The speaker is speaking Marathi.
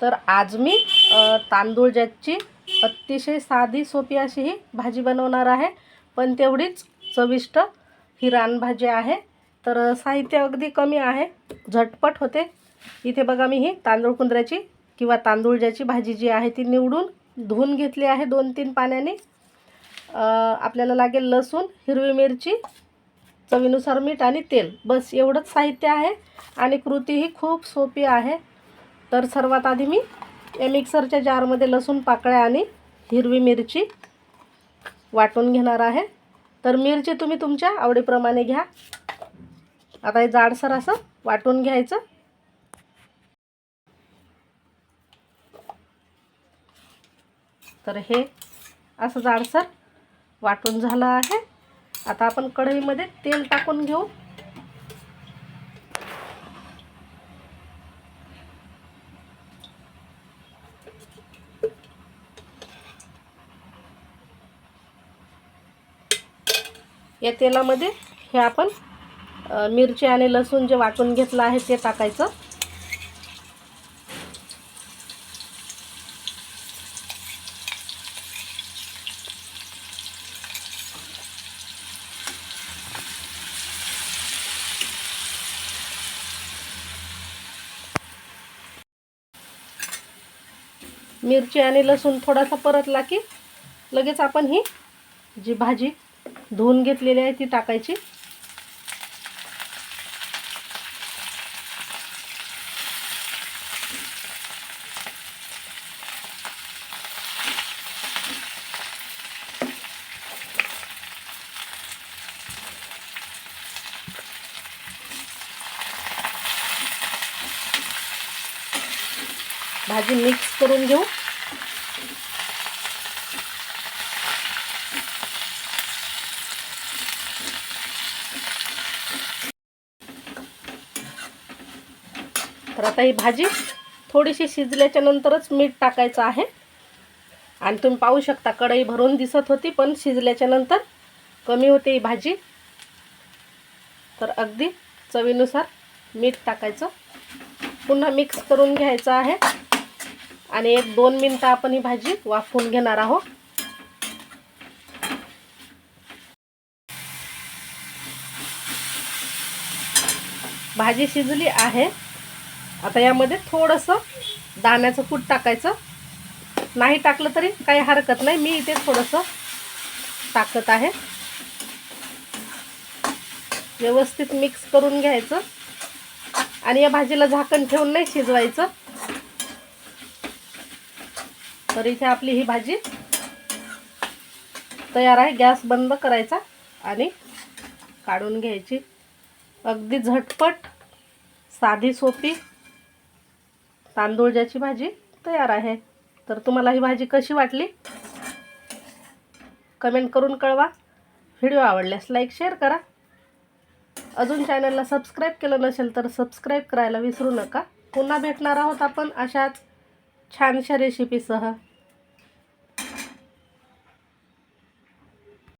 तर आज मी तांदूळ ज्याची अतिशय साधी सोपी अशी ही भाजी बनवणार आहे. पण तेवढीच चविष्ट ही रानभाजी आहे. तर साहित्य अगदी कमी आहे. झटपट होते. इथे बघा मी ही तांदूळ कुंदऱ्याची किंवा तांदूळ ज्याची भाजी जी आहे ती निवडून धुवून घेतली आहे दोन तीन पाण्याने आपल्याला लागेल लसूण हिरवी मिरची चवीनुसार मीठ आणि तेल. बस एवढंच साहित्य आहे. आणि कृती ही खूप सोपी आहे. तर सर्वात आधी मी या मिक्सरच्या जारमध्ये लसूण पाकळ्या आणि हिरवी मिरची वाटून घेणार आहे. तर मिरची तुम्ही तुमच्या आवडीप्रमाणे घ्या. आता हे जाडसर असं वाटून घ्यायचं. तर हे असं जाडसर वाटून झालं आहे. आता आपण कढईमध्ये तेल टाकून घेऊ. या तेलामध्ये हे आपण मिरची आणि लसूण जे वाटून घेतलं आहे ते टाकायचं. मिरची आणि लसूण थोडासा परतला की लगेच आपण ही जी भाजी धुवून घेतलेली आहे ती टाकायची. भाजी मिक्स करून घेऊ. तर आता ही भाजी थोडीशी शिजल्याच्या नंतरच मीठ टाकायचं आहे. आणि तुम्ही पाहू शकता कढई भरून दिसत होती पण शिजल्याच्या नंतर कमी होते ही भाजी. तर अगदी चवीनुसार मीठ टाकायचं. पुन्हा मिक्स करून घ्यायचं आहे. आणि एक दोन मिनटं आपण ही भाजी वाफवून घेणार आहोत. भाजी शिजली आहे. आता यामध्ये थोडंसं दाण्याचं कूट टाकायचं. नाही टाकलं तरी काही हरकत नाही. मी इथे थोडंसं टाकत आहे. व्यवस्थित मिक्स करून घ्यायचं. आणि या भाजीला झाकण ठेवून नाही शिजवायचं. तर इथे आपली ही भाजी तयार आहे. गॅस बंद करायचा आणि काढून घ्यायची. अगदी झटपट साधी सोपी तांदूळजाची भाजी तयार आहे. तर तुम्हाला ही भाजी कशी वाटली? कमेंट करून कळवा. व्हिडिओ आवडल्यास लाईक शेअर करा. अजून चॅनलला सबस्क्राईब केलं नसेल तर सबस्क्राईब करायला विसरू नका. पुन्हा भेटणार आहोत आपण अशाच छानशा रेसिपीसह